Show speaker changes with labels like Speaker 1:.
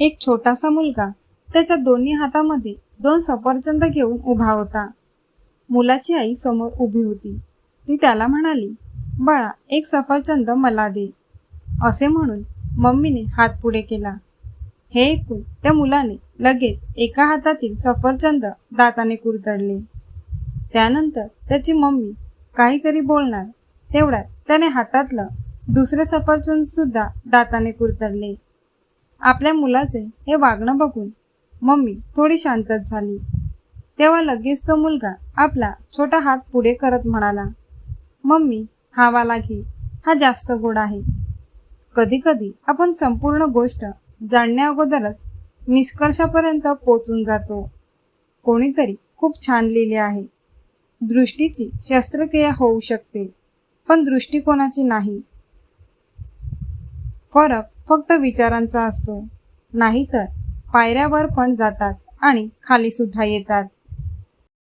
Speaker 1: एक छोटासा मुलगा त्याच्या दोन्ही हातामध्ये दोन सफरचंद घेऊन उभा होता. मुलाची आई समोर उभी होती. ती त्याला म्हणाली बाळा एक सफरचंद मला दे. असे म्हणून मम्मीने हात पुढे केला. हे ऐकून त्या मुलाने लगेच एका हातातील सफरचंद दाताने कुरतडले. त्यानंतर त्याची मम्मी काहीतरी बोलणार तेवढ्यात त्याने हातातलं दुसरे सफरचंद सुद्धा दाताने कुरतडले. आपल्या मुलाचे हे वागणं बघून मम्मी थोडी शांतच झाली. तेव्हा लगेच तो मुलगा आपला छोटा हात पुढे करत म्हणाला मम्मी हा वाला घे हा जास्त गोड आहे. कधी कधी आपण संपूर्ण गोष्ट जाणण्या अगोदरच निष्कर्षापर्यंत पोचून जातो. कोणीतरी खूप छान लिहिले आहे. दृष्टीची शस्त्रक्रिया होऊ शकते पण दृष्टिकोनाची नाही. फरक फक्त विचारांचा असतो. नाहीतर पायऱ्यावर पण जातात आणि खाली सुद्धा येतात.